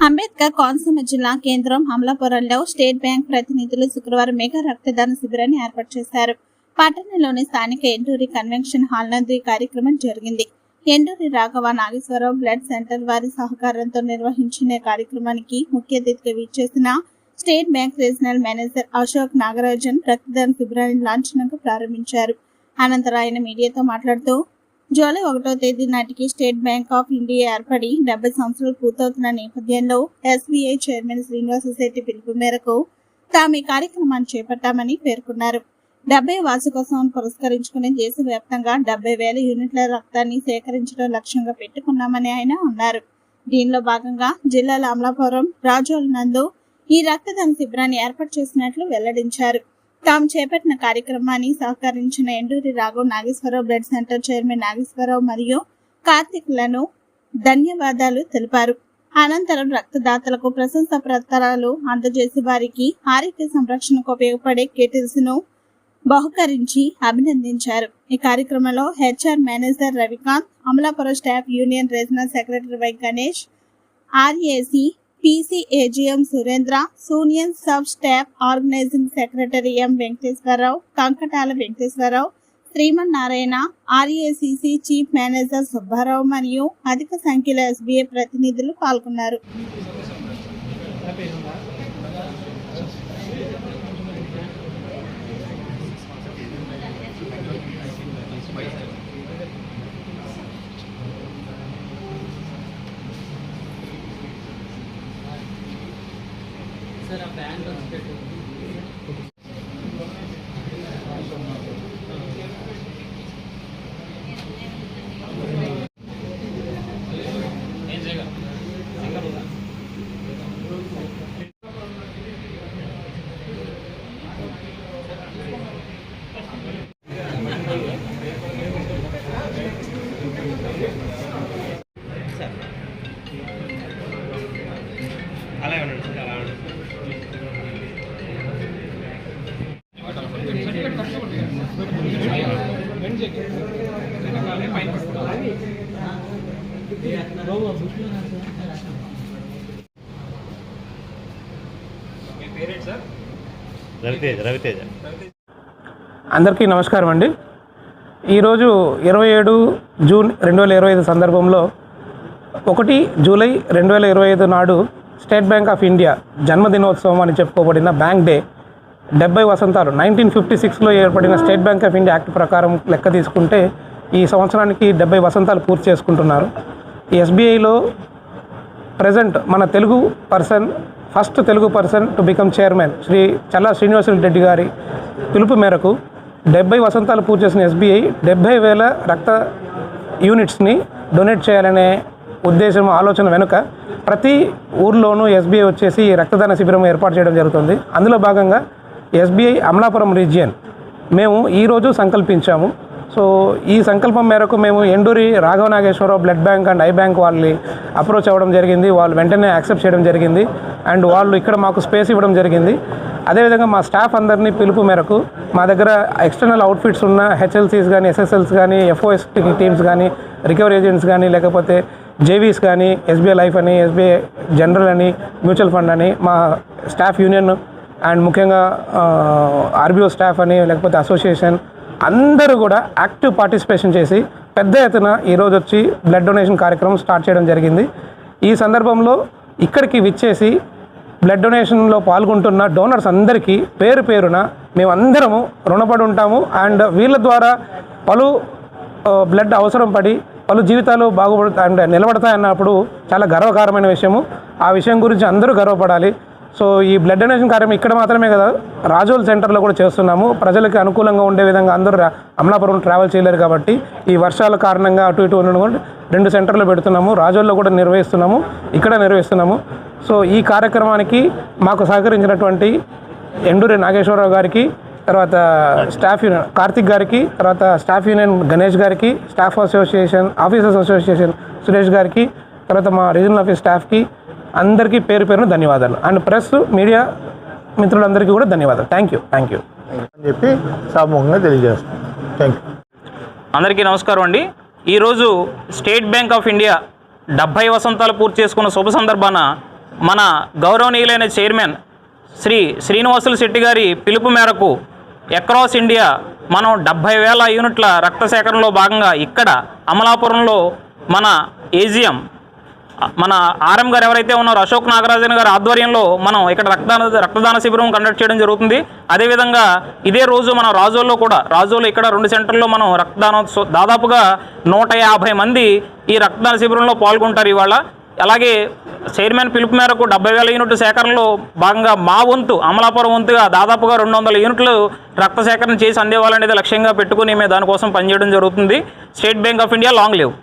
అంబేద్కర్ కోనసీమ జిల్లా కేంద్రం అమలాపురంలో స్టేట్ బ్యాంక్ ప్రతినిధులు శుక్రవారం మెగా రక్తదాన శిబిరాన్ని ఏర్పాటు చేశారు. పట్టణంలోని స్థానిక ఎండూరి కన్వెన్షన్ హాల్ నందు ఈ కార్యక్రమం జరిగింది. ఎండూరి రాఘవ నాగేశ్వరరావు బ్లడ్ సెంటర్ వారి సహకారంతో నిర్వహించిన కార్యక్రమానికి ముఖ్య అతిథిగా విచ్చేసిన state bank regional manager Ashok Nagarajan రక్తదాన శిబిరాన్ని లాంఛనంగా ప్రారంభించారు. అనంతరం ఆయన మీడియాతో మాట్లాడుతూ జూలై ఒకటో తేదీ నాటికి స్టేట్ బ్యాంక్ ఆఫ్ ఇండియా ఏర్పడి డెబ్బై సంవత్సరాలు పూర్తవుతున్న నేపథ్యంలో ఎస్బీఐ చైర్మన్ శ్రీనివాస శెట్టి పిలుపు మేరకు తాము ఈ కార్యక్రమాన్ని చేపట్టామని పేర్కొన్నారు. డెబ్బై వార్షికోత్సవం పురస్కరించుకుని దేశవ్యాప్తంగా డెబ్బై వేల యూనిట్ల రక్తాన్ని సేకరించడం లక్ష్యంగా పెట్టుకున్నామని ఆయన అన్నారు. దీనిలో భాగంగా జిల్లాల అమలాపురం రాజోల్ నందు ఈ రక్తదాన శిబిరాన్ని ఏర్పాటు చేసినట్లు వెల్లడించారు. తాము చేపట్టిన కార్యక్రమాన్ని సహకరించిన Enduri Raghav Nageswara Rao blood center chairman Nageswara Rao మరియు కార్తిక్లను ధన్యవాదాలు తెలిపారు. అనంతరం రక్తదాతలకు ప్రశంస పత్రాలు అందజేసి వారికి ఆరోగ్య సంరక్షణకు ఉపయోగపడే కిటిల్స్ను బహుకరించి అభినందించారు. ఈ కార్యక్రమంలో HR manager Ravikanth Amalapuram staff union regional secretary Y Ganesh RAC PCAGM Surendra union sub staff organising secretary M Venkateswara Rao Kankatala Venkateswara Rao Sriman Narayana RACC chief manager Subbarao మరియు అధిక సంఖ్యలో ఎస్బీఐ ప్రతినిధులు పాల్గొన్నారు. Sir ఆ bank వచ్చి అలాగే ఉండండి sir అలా ఉండండి. రవితేజ రవితేజ. అందరికీ నమస్కారం అండి. ఈరోజు ఇరవై ఏడు జూన్ రెండు వేల ఇరవై ఐదు సందర్భంలో ఒకటి జూలై రెండు వేల ఇరవై ఐదు నాడు స్టేట్ బ్యాంక్ ఆఫ్ ఇండియా జన్మదినోత్సవం అని చెప్పుకోబడిన బ్యాంక్ డే డెబ్బై వసంతాలు నైన్టీన్ ఫిఫ్టీ సిక్స్లో ఏర్పడిన state bank of India act ప్రకారం లెక్క తీసుకుంటే ఈ సంవత్సరానికి డెబ్బై వసంతాలు పూర్తి చేసుకుంటున్నారు. ఎస్బీఐలో ప్రజెంట్ మన Telugu person first Telugu person to become chairman Shri Challa Srinivasulu Reddy గారి పిలుపు మేరకు డెబ్బై వసంతాలు పూర్తి చేసిన ఎస్బీఐ డెబ్బై వేల రక్త యూనిట్స్ని డొనేట్ చేయాలనే ఉద్దేశం ఆలోచన వెనుక ప్రతి ఊర్లోనూ ఎస్బీఐ వచ్చేసి రక్తదాన శిబిరం ఏర్పాటు చేయడం జరుగుతుంది. అందులో భాగంగా ఎస్బీఐ అమలాపురం రీజియన్ మేము ఈరోజు సంకల్పించాము. సో ఈ సంకల్పం మేరకు మేము Enduri Raghava Nageswara Rao blood bank and eye bank వాళ్ళని అప్రోచ్ అవ్వడం జరిగింది. వాళ్ళు వెంటనే యాక్సెప్ట్ చేయడం జరిగింది. అండ్ వాళ్ళు ఇక్కడ మాకు స్పేస్ ఇవ్వడం జరిగింది. అదేవిధంగా మా స్టాఫ్ అందరినీ పిలుపు మేరకు మా దగ్గర ఎక్స్టర్నల్ అవుట్ఫిట్స్ ఉన్న హెచ్ఎల్సీస్ కానీ ఎస్ఎస్ఎల్స్ కానీ ఎఫ్ఓఎస్ టీమ్స్ కానీ రికవరీ ఏజెంట్స్ కానీ లేకపోతే జేవీస్ కానీ ఎస్బీఐ లైఫ్ అని ఎస్బీఐ జనరల్ అని మ్యూచువల్ ఫండ్ అని మా స్టాఫ్ యూనియన్ అండ్ ముఖ్యంగా ఆర్బీఓ స్టాఫ్ అని లేకపోతే అసోసియేషన్ అందరూ కూడా యాక్టివ్ పార్టిసిపేషన్ చేసి పెద్ద ఎత్తున ఈరోజు వచ్చి బ్లడ్ డొనేషన్ కార్యక్రమం స్టార్ట్ చేయడం జరిగింది. ఈ సందర్భంలో ఇక్కడికి విచ్చేసి బ్లడ్ డొనేషన్లో పాల్గొంటున్న డోనర్స్ అందరికీ పేరు పేరున మేమందరము రుణపడి ఉంటాము. అండ్ వీళ్ళ ద్వారా పలు బ్లడ్ అవసరం పడి పలు జీవితాలు బాగుపడతా అండ్ నిలబడతాయన్నప్పుడు చాలా గర్వకారమైన విషయము. ఆ విషయం గురించి అందరూ గర్వపడాలి. సో ఈ బ్లడ్ డొనేషన్ కార్యం ఇక్కడ మాత్రమే కదా రాజోల్ సెంటర్లో కూడా చేస్తున్నాము. ప్రజలకు అనుకూలంగా ఉండే విధంగా అందరూ అమలాపురం ట్రావెల్ చేయలేరు కాబట్టి ఈ వర్షాల కారణంగా అటు ఇటు ఉండడం రెండు సెంటర్లు పెడుతున్నాము. రాజోల్లో కూడా నిర్వహిస్తున్నాము ఇక్కడ నిర్వహిస్తున్నాము. సో ఈ కార్యక్రమానికి మాకు సహకరించినటువంటి ఎండూరి నాగేశ్వరరావు గారికి తర్వాత స్టాఫ్ యూనియన్ కార్తిక్ గారికి తర్వాత స్టాఫ్ యూనియన్ గణేష్ గారికి staff association officers association Suresh గారికి తర్వాత మా రీజనల్ ఆఫీస్ స్టాఫ్కి అందరికీ పేరు పేరున ధన్యవాదాలు. అండ్ ప్రెస్ మీడియా మిత్రులందరికీ కూడా ధన్యవాదాలు. థ్యాంక్ యూ థ్యాంక్ యూ అని చెప్పి సామూహికంగా తెలియజేస్తాం. థ్యాంక్ యూ అందరికీ నమస్కారం అండి. ఈరోజు స్టేట్ బ్యాంక్ ఆఫ్ ఇండియా డెబ్భై వసంతాలు పూర్తి చేసుకున్న శుభ సందర్భాన మన గౌరవనీయులైన చైర్మన్ శ్రీ శ్రీనివాసులు శెట్టి గారి పిలుపు మేరకు అక్రాస్ ఇండియా మనం డెబ్భై వేల యూనిట్ల రక్త సేకరణలో భాగంగా ఇక్కడ అమలాపురంలో మన ఏజిఎం మన ఆర్ఎం గారు ఎవరైతే ఉన్నారో అశోక్ నాగరాజన్ గారి ఆధ్వర్యంలో మనం ఇక్కడ రక్తదాన రక్తదాన శిబిరం కండక్ట్ చేయడం జరుగుతుంది. అదేవిధంగా ఇదే రోజు మన రాజోల్లో కూడా రాజోల్లో ఇక్కడ రెండు సెంటర్లో మనం రక్తదానం దాదాపుగా నూట యాభై మంది ఈ రక్తదాన శిబిరంలో పాల్గొంటారు ఇవాళ. అలాగే చైర్మన్ పిలుపు మేరకు డెబ్బై వేల యూనిట్ల సేకరణలో భాగంగా మా వంతు అమలాపురం వంతుగా దాదాపుగా రెండు వందల యూనిట్లు రక్త సేకరణ చేసి అందేవాలనేది లక్ష్యంగా పెట్టుకుని మేము దానికోసం పనిచేయడం జరుగుతుంది. State bank of India long leave.